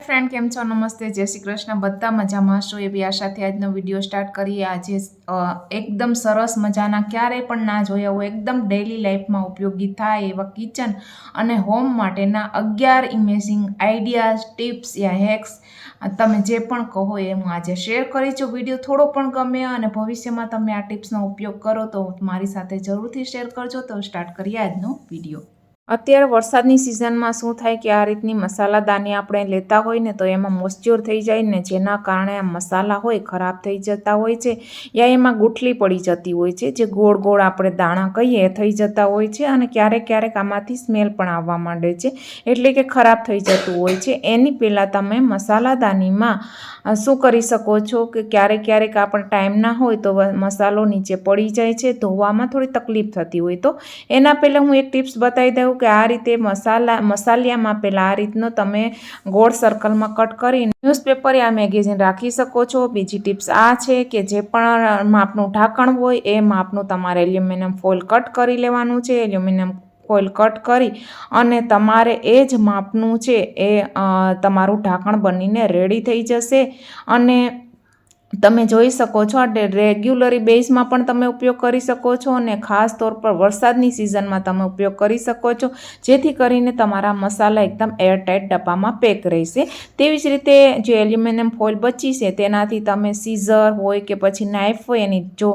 Friend કેમ છો? નમસ્તે. જય શ્રી કૃષ્ણ. બધા મજામાં છો? એવી આશાથી આજનો વીડિયો સ્ટાર્ટ કરીએ. આજે એકદમ સરસ મજાના ક્યારેય પણ ના જોયા હોય, એકદમ ડેઈલી લાઈફમાં ઉપયોગી થાય એવા કિચન અને હોમ માટેના અગિયાર ઇમેઝિંગ આઈડિયાઝ ટિપ્સ યા હેક્સ તમે જે પણ કહો એ હું આજે શેર કરી છું વીડિયો થોડો પણ ગમે અને ભવિષ્યમાં તમે આ ટિપ્સનો ઉપયોગ કરો તો મારી સાથે જરૂરથી શેર કરજો. તો સ્ટાર્ટ કરીએ આજનો વીડિયો અત્યારે વરસાદની સિઝનમાં શું થાય કે આ રીતની મસાલાદાની આપણે લેતા હોય ને તો એમાં મોસ્ચ્યોર થઈ જાય ને જેના કારણે આ મસાલા હોય, ખરાબ થઈ જતા હોય છે યા એમાં ગુઠલી પડી જતી હોય છે, જે ગોળ ગોળ આપણે દાણા કહીએ થઈ જતા હોય છે અને ક્યારેક ક્યારેક આમાંથી સ્મેલ પણ આવવા માંડે છે, એટલે કે ખરાબ થઈ જતું હોય છે. એની પહેલાં તમે મસાલાદાનીમાં શું કરી શકો છો કે ક્યારેક ક્યારેક આપણે ટાઈમ ના હોય તો મસાલો નીચે પડી જાય છે, ધોવામાં થોડી તકલીફ થતી હોય તો. એના પહેલાં હું એક ટિપ્સ બતાવી દઉં કે આ રીતે મસાલા, મસાલિયામાં પહેલાં આ રીતનો તમે ગોળ સર્કલમાં કટ કરીને ન્યૂઝપેપર યા મેગેઝિન રાખી શકો છો. બીજી ટિપ્સ આ છે કે જે પણ માપનું ઢાંકણ હોય એ માપનું તમારે એલ્યુમિનિયમ ફોઇલ કટ કરી લેવાનું છે. એલ્યુમિનિયમ ફોઇલ કટ કરી અને તમારે એ જ માપનું છે એ તમારું ઢાંકણ બનીને રેડી થઈ જશે અને તમે જોઈ શકો છો, આ રેગ્યુલરી બેઝમાં પણ તમે ઉપયોગ કરી શકો છો અને ખાસ તौर પર વરસાદની સિઝનમાં તમે ઉપયોગ કરી શકો છો, જેથી કરીને તમારા મસાલા એકદમ એરટાઇટ ડબ્બામાં પેક રહેશે. તેવી જ રીતે જે એલ્યુમિનિયમ ફોઇલ બચી છે, તેનાથી તમે સીઝર હોય કે પછી નાઇફ હોય, એની જો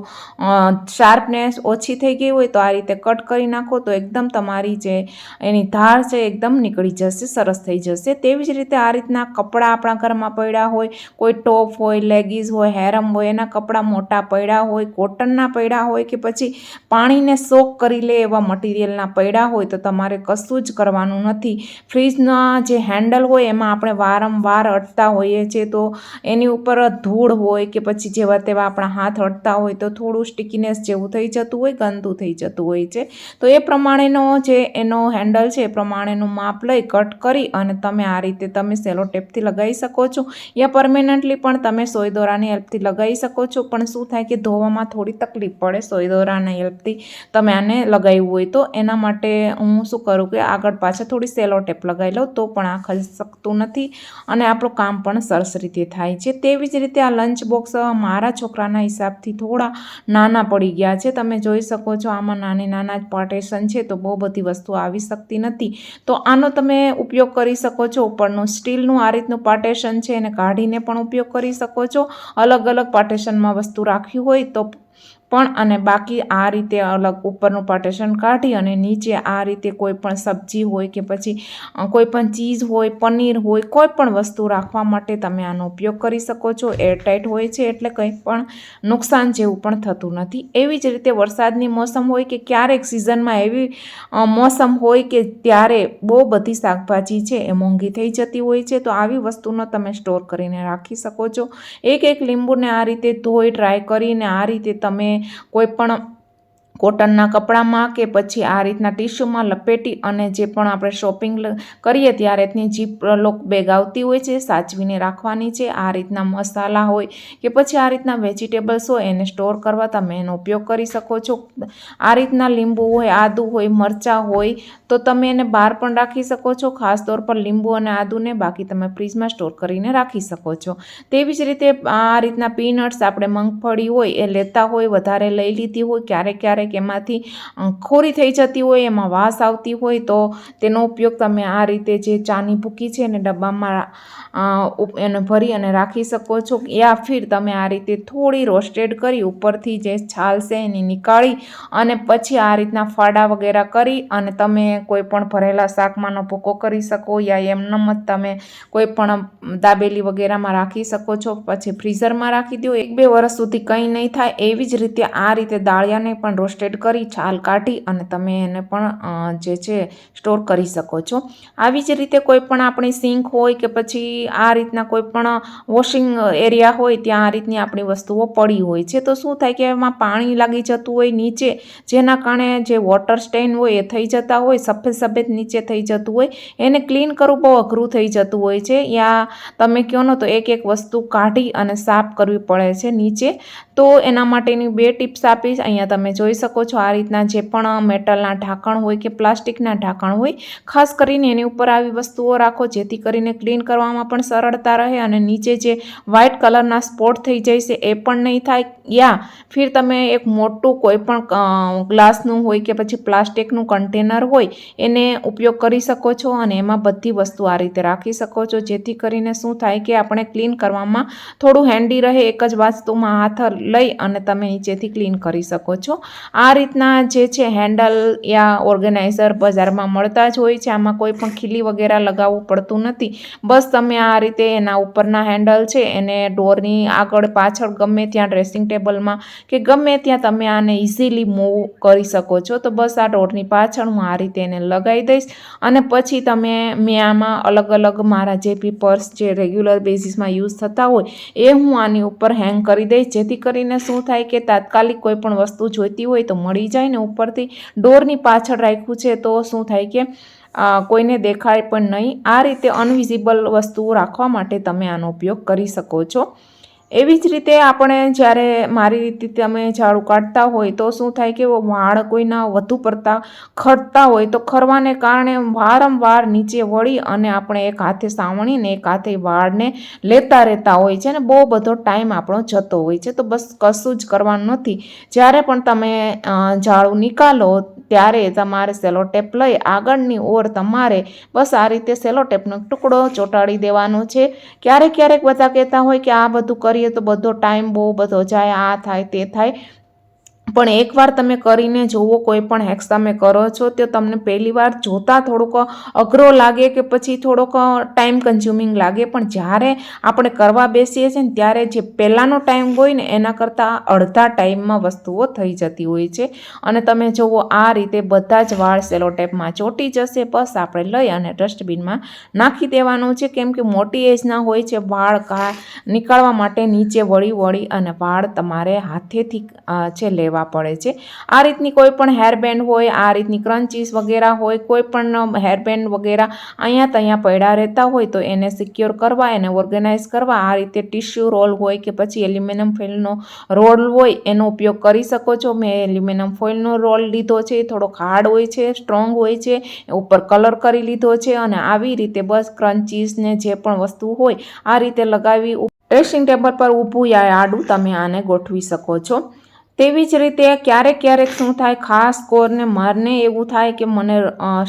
શાર્પનેસ ઓછી થઈ ગઈ હોય તો આ રીતે કટ કરી નાખો તો એકદમ તમારી જે એની ધાર છે એકદમ નીકળી જશે, સરસ થઈ જશે. તેવી જ રીતે આ રીતના કપડાં આપણા ઘરમાં પડ્યા હોય, કોઈ ટોપ હોય, લેગીઝ હોય હેરમ હોય, એના કપડાં મોટા પડ્યા હોય, કોટનના પડ્યા હોય કે પછી પાણીને સોક કરી લે એવા મટીરિયલના પડ્યા હોય, તો તમારે કશું જ કરવાનું નથી. ફ્રીજના જે હેન્ડલ હોય, એમાં આપણે વારંવાર અટતા હોઈએ છીએ, તો એની ઉપર ધૂળ હોય કે પછી જેવા તેવા આપણા હાથ અટતા હોય, તો થોડું સ્ટિકીનેસ જેવું થઈ જતું હોય, ગંદુ થઈ જતું હોય છે. તો એ પ્રમાણેનો જે એનો હેન્ડલ છે, એ પ્રમાણેનું માપ લઈ, કટ કરી અને તમે આ રીતે તમે સેલો ટેપથી લગાવી શકો છો. યા પરમેનન્ટલી પણ તમે સોય દોરાની હેલ્પથી લગાવી શકો છો, પણ શું થાય કે ધોવામાં થોડી તકલીફ પડે સોય દોરાના હેલ્પથી તમે આને લગાવ્યું હોય તો એના માટે હું શું કરું કે આગળ પાછળ થોડી સેલો ટેપ લગાવી લઉં, તો પણ આ ખસી શકતું નથી અને આપણું કામ પણ સરસ રીતે થાય છે. તેવી જ રીતે આ લંચ બોક્સ મારા છોકરાના હિસાબથી થોડા નાના પડી ગયા છે. તમે જોઈ શકો છો આમાં નાની નાના જ પાર્ટેશન છે, તો બહુ બધી વસ્તુ આવી શકતી નથી. તો આનો તમે ઉપયોગ કરી શકો છો. ઉપરનું સ્ટીલનું આ રીતનું પાર્ટેશન છે, એને કાઢીને પણ ઉપયોગ કરી શકો છો. અલગ અલગ પાર્ટેશનમાં વસ્તુ રાખવી હોય તો પણ અને બાકી આ રીતે અલગ ઉપરનું પાર્ટેશન કાઢી અને નીચે આ રીતે કોઈ પણ સબ્જી હોય કે પછી કોઈ પણ ચીઝ હોય, પનીર હોય, કોઈ પણ વસ્તુ રાખવા માટે તમે આનો ઉપયોગ કરી શકો છો. એરટાઇટ હોય છે એટલે કંઈ પણ નુકસાન જેવું પણ થતું નથી. એવી જ રીતે વરસાદની મોસમ હોય કે ક્યારેક સિઝનમાં એવી મોસમ હોય કે ત્યારે બહુ બધી શાકભાજી છે એ મોંઘી થઈ જતી હોય છે, તો આવી વસ્તુનો તમે સ્ટોર કરીને રાખી શકો છો. એક એક લીંબુને આ રીતે ધોઈ, ડ્રાય કરીને આ રીતે તમે કોઈ પણ કોટનના કપડામાં કે પછી આ રીતના ટીશ્યુમાં લપેટી અને જે પણ આપણે શોપિંગ કરીએ ત્યારે તેની જીપ લોક બેગ આવતી હોય છે, સાચવીને રાખવાની છે. આ રીતના મસાલા હોય કે પછી આ રીતના વેજીટેબલ્સ હોય એને સ્ટોર કરવા તમે એનો ઉપયોગ કરી શકો છો. આ રીતના લીંબુ હોય, આદુ હોય, મરચાં હોય, તો તમે એને બહાર પણ રાખી શકો છો. ખાસ તौर પર લીંબુ અને આદુને બાકી તમે ફ્રીજમાં સ્ટોર કરીને રાખી શકો છો. તેવી જ રીતે આ રીતના પીનટ્સ આપણે મગફળી હોય એ લેતા હોય, વધારે લઈ લીધી હોય, ક્યારેક ક્યારેક એમાંથી ખોરી થઈ જતી હોય, એમાં વાસ આવતી હોય, તો તેનો ઉપયોગ તમે આ રીતે જે ચાની ભૂકી છે એને ડબ્બામાં એને ભરી અને રાખી શકો છો. યા ફિર તમે આ રીતે થોડી રોસ્ટેડ કરી ઉપરથી જે છાલ છે એની નીકાળી અને પછી આ રીતના ફાડા વગેરે કરી અને તમે કોઈ પણ ભરેલા શાકમાંનો ભૂકો કરી શકો યા એમનેમ જ તમે કોઈ પણ દાબેલી વગેરેમાં રાખી શકો છો. પછી ફ્રીઝરમાં રાખી દો. એક બે વર્ષ સુધી કંઈ નહીં થાય. એવી જ રીતે આ રીતે દાળિયાને પણ રોસ્ટેડ કરી, છાલ કાઢી અને તમે એને પણ જે છે સ્ટોર કરી શકો છો. આવી જ રીતે કોઈ પણ આપણી સિંક હોય કે પછી આ રીતના કોઈ પણ વોશિંગ એરિયા હોય, ત્યાં આ રીતની આપણી વસ્તુઓ પડી હોય છે. તો શું થાય કે એમાં પાણી લાગી જતું હોય નીચે, જેના કારણે જે વોટર સ્ટેન હોય એ થઈ જતા હોય, સફેદ સફેદ નીચે થઈ જતું હોય, એને ક્લીન કરવું બહુ અઘરું થઈ જતું હોય છે. યા તમે કહો ને તો એક એક વસ્તુ કાઢી અને સાફ કરવી પડે છે નીચે. તો એના માટેની બે ટિપ્સ આપીશ. અહીંયા તમે જોઈ શકો છો આ રીતના જે પણ મેટલના ઢાંકણ હોય કે પ્લાસ્ટિકના ઢાંકણ હોય, ખાસ કરીને એની ઉપર આવી વસ્તુઓ રાખો જેથી કરીને ક્લીન કરવામાં પણ સરળતા રહે અને નીચે જે વ્હાઇટ કલરના સ્પોટ થઈ છે એ પણ નહીં થાય. યા ફિર તમે એક મોટું કોઈ પણ ગ્લાસનું હોય કે પછી પ્લાસ્ટિકનું કન્ટેનર હોય, એને ઉપયોગ કરી શકો છો અને એમાં બધી વસ્તુ આ રીતે રાખી શકો છો. જેથી કરીને શું થાય કે આપણે ક્લીન કરવામાં થોડું હેન્ડી રહે. એક જ વસ્તુમાં હાથ લઈ અને તમે નીચેથી ક્લીન કરી શકો છો. આ રીતના જે છે, હેન્ડલ યા ઓર્ગેનાઇઝર બજારમાં મળતા જ હોય છે. આમાં કોઈ પણ ખીલી વગેરે લગાવવું પડતું નથી. બસ તમે આ રીતે એના ઉપરના હેન્ડલ છે, એને ડોરની આગળ પાછળ ગમે ત્યાં ડ્રેસિંગ ટેબલમાં કે ગમે ત્યાં તમે આને ઇઝીલી મૂવ કરી શકો છો. તો બસ આ ડોરની પાછળ હું આ રીતે એને લગાવી દઈશ. અને પછી તમે મેં આમાં અલગ અલગ મારા જે બી પર્સ જે રેગ્યુલર બેઝિસમાં યુઝ થતા હોય, એ હું આની ઉપર હેંગ કરી દઈશ. જેથી કરીને શું થાય કે તાત્કાલિક કોઈ પણ વસ્તુ જોઈતી હોય તો મળી જાય ને ઉપરથી ડોરની પાછળ રાખ્યું છે તો શું થાય કે કોઈને દેખાય પણ નહીં. આ રીતે અનવિઝિબલ વસ્તુઓ રાખવા માટે તમે આનો ઉપયોગ કરી શકો છો. એવી જ રીતે આપણે જ્યારે મારી રીતે તમે ઝાડુ કાઢતા હોય તો શું થાય કે વાળ કોઈના વધુ પડતા ખરતા હોય તો ખરવાને કારણે વારંવાર નીચે વળી અને આપણે એક હાથે સાવણીને એક હાથે વાળને લેતા રહેતા હોય છે અને બહુ બધો ટાઈમ આપણો જતો હોય છે. તો બસ કશું જ કરવાનું નથી. જ્યારે પણ તમે ઝાડુ નીકાળો ત્યારે તમારે સેલોટેપ લઈ આગળની ઓર તમારે બસ આ રીતે સેલોટેપનો ટુકડો ચોંટાડી દેવાનો છે. ક્યારેક ક્યારેક બધા કહેતા હોય કે આ બધું કરીએ તો બધો ટાઈમ બહુ બધો જાય આ થાય તે થાય. પણ એકવાર તમે કરીને જુઓ કોઈ પણ હેક્સ તમે કરો છો, તો તમને પહેલી વાર જોતાં થોડુંક અઘરો લાગે કે પછી થોડોક ટાઈમ કન્ઝ્યુમિંગ લાગે. પણ જ્યારે આપણે કરવા બેસીએ છીએ ને ત્યારે જે પહેલાંનો ટાઈમ હોય ને, એના કરતાં અડધા ટાઈમમાં વસ્તુઓ થઈ જતી હોય છે. અને તમે જુઓ આ રીતે બધા જ વાળ સેલોટેપમાં ચોંટી જશે, બસ આપણે લઈ અને ડસ્ટબિનમાં નાખી દેવાનું છે. કેમ કે મોટી એજના હોય છે, વાળ કા, નીકાળવા માટે નીચે વળી વળી અને વાળ તમારે હાથેથી છે, લેવા લેવા પડે છે. આ રીતની કોઈ પણ હેરબેન્ડ હોય, આ રીતની ક્રંચીસ વગેરે હોય, કોઈ પણ હેરબેન્ડ વગેરે અહીંયા ત્યાં પડ્યા રહેતા હોય તો એને સિક્યોર કરવા, એને ઓર્ગેનાઇઝ કરવા. આ રીતે ટિશ્યુ રોલ હોય કે પછી એલ્યુમિનિયમ ફોઇલનો રોલ હોય, એનો ઉપયોગ કરી શકો છો. મેં એલ્યુમિનિયમ ફોઇલનો રોલ લીધો છે થોડોક હાર્ડ હોય છે સ્ટ્રોંગ હોય છે, ઉપર કલર કરી લીધો છે અને આવી રીતે બસ ક્રન્ચીસને જે પણ વસ્તુ હોય, આ રીતે લગાવી ડ્રેસિંગ ટેબલ પર ઊભું યા આડું તમે આને ગોઠવી શકો છો. તેવી જ રીતે ક્યારેક ક્યારેક શું થાય, ખાસ કોરને મારને એવું થાય કે મને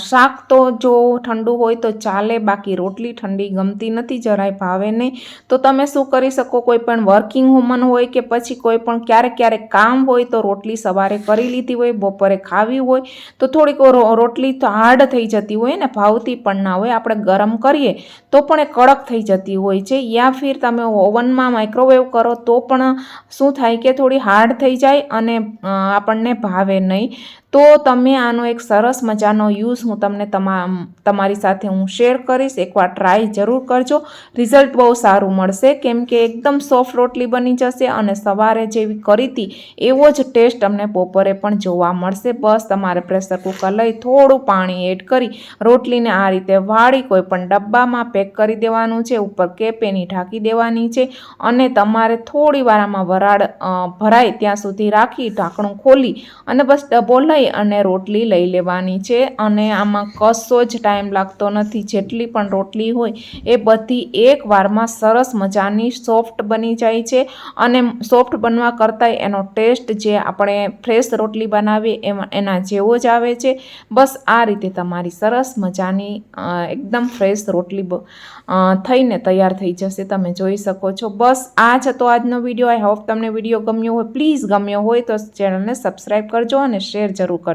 શાક તો જો ઠંડુ હોય તો ચાલે, બાકી રોટલી ઠંડી ગમતી નથી, જરાય ભાવે નહીં. તો તમે શું કરી શકો? કોઈ પણ વર્કિંગ વુમન હોય કે પછી કોઈ પણ ક્યારેક ક્યારેક કામ હોય તો રોટલી સવારે કરી લીધી હોય, બપોરે ખાવી હોય, તો થોડીક રોટલી તો હાર્ડ થઈ જતી હોય ને, ભાવતી પણ ના હોય. આપણે ગરમ કરીએ તો પણ એ કડક થઈ જતી હોય છે. યા ફિર તમે ઓવનમાં માઇક્રોવેવ કરો તો પણ શું થાય કે થોડી હાર્ડ થઈ જાય જાય અને આપણને ભાવે નહીં. તો તમે આનો એક સરસ મજાનો યુઝ હું તમને તમામ તમારી સાથે હું શેર કરીશ. એકવાર ટ્રાય જરૂર કરજો. રિઝલ્ટ બહુ સારું મળશે. કેમ કે એકદમ સોફ્ટ રોટલી બની જશે અને સવારે જેવી કરી હતી એવો જ ટેસ્ટ તમને બપોરે પણ જોવા મળશે. બસ તમારે પ્રેશર કુકર લઈ થોડું પાણી એડ કરી રોટલીને આ રીતે વાળી કોઈ પણ ડબ્બામાં પેક કરી દેવાનું છે. ઉપર કેપ એની ઢાંકી દેવાની છે અને તમારે થોડી વારામાં વરાળ ભરાય ત્યાં સુધી રાખી ઢાંકણું ખોલી અને બસ ડબ્બો લઈ લઈ અને રોટલી લઈ લેવાની છે અને આમાં કશો જ ટાઈમ લાગતો નથી. જેટલી પણ રોટલી હોય એ બધી એક વારમાં સરસ મજાની સોફ્ટ બની જાય છે અને સોફ્ટ બનવા કરતાં એનો ટેસ્ટ જે આપણે ફ્રેશ રોટલી બનાવીએ એમાં, એના જેવો જ આવે છે. બસ આ રીતે તમારી સરસ મજાની એકદમ ફ્રેશ રોટલી થઈને તૈયાર થઈ જશે. તમે જોઈ શકો છો. બસ આ જ હતો આજનો વીડિયો. આઈ હોપ તમને વીડિયો ગમ્યો હોય. પ્લીઝ ગમ્યો હોય તો ચેનલને સબસ્ક્રાઈબ કરજો અને શેર જરૂર જરૂર કરજો